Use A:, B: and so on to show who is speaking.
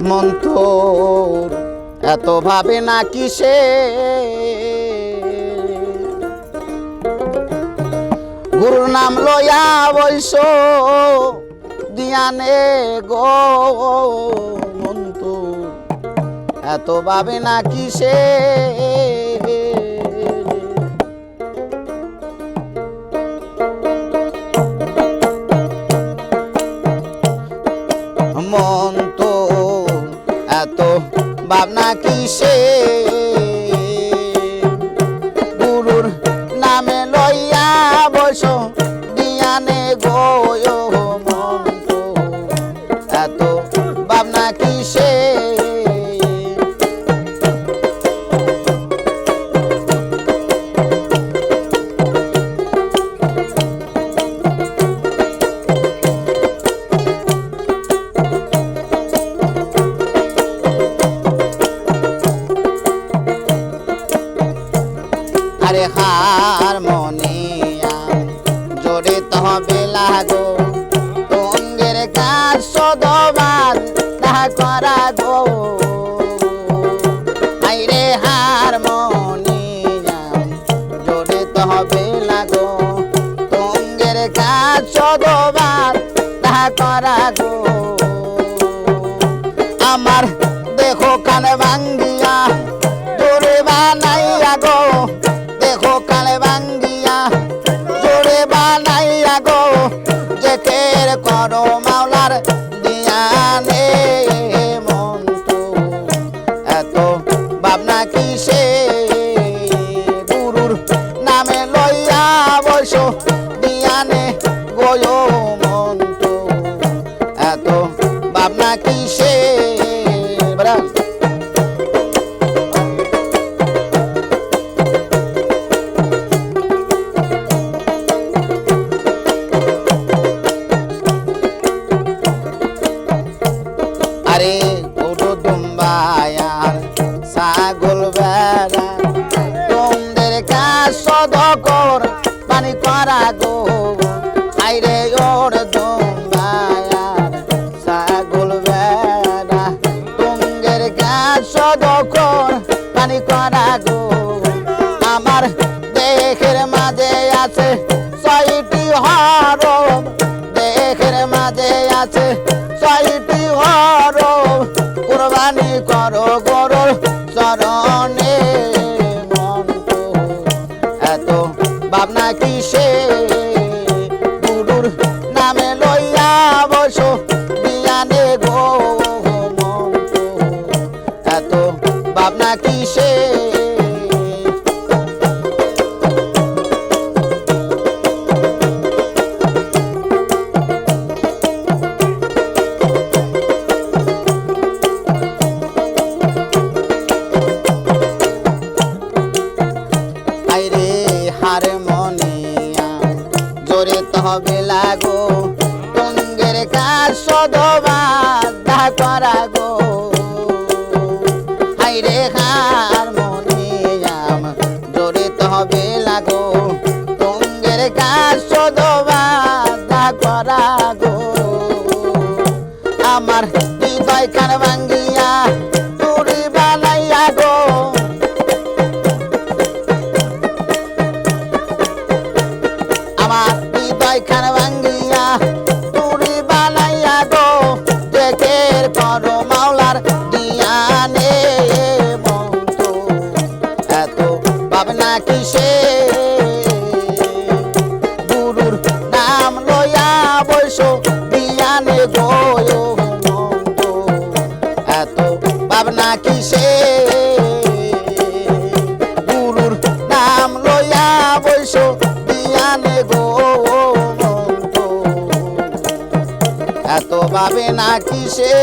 A: মন্তর এত ভাবে না কিসে গুরুর নাম লয়া বৈশ, দিয়ানে গো মন্তর এত ভাবে না কিসে ভাবনা হারমোনিয়া জোরে তহবে লাগো তঙ্গের কাজ সদবার তাহা করা গো। আইরে হারমোনিয়া জোরে তহবে লাগো তঙ্গের কাজ সদবার তাহা করা গো। কের করো মাওলার দিয়ানে মন তো এত ভাবনা কিসে গুরুর নামে লইয়া বৈশ দিয়ানে গয়ো মন তো এত ভাবনা কিসে মাঝে আছে ছয়টি হরম কোরবানি করো গরুর চরণে। এত ভাবনা কিসে? গুরুর নামে লইয়া বস বিয়ানে গো। এত ভাবনা কিসে? জোরে তহবে লাগো? তঙ্গের কাজ সদবা করা গো আইরে হারমোনিয়াম জোরে তহবে লাগো। তঙ্গের কাজ সদবা করা গো আমার হৃদয় কান ভাঙ্গিয়া দেখের করো মাওলার দিয়ানে মন্ত এত ভাবনা কিসে? গুরুর নাম লইয়া বৈশ দিয়ানে গয় মন্ত এত ভাবনা কিসে? এত ভাবে না কিসে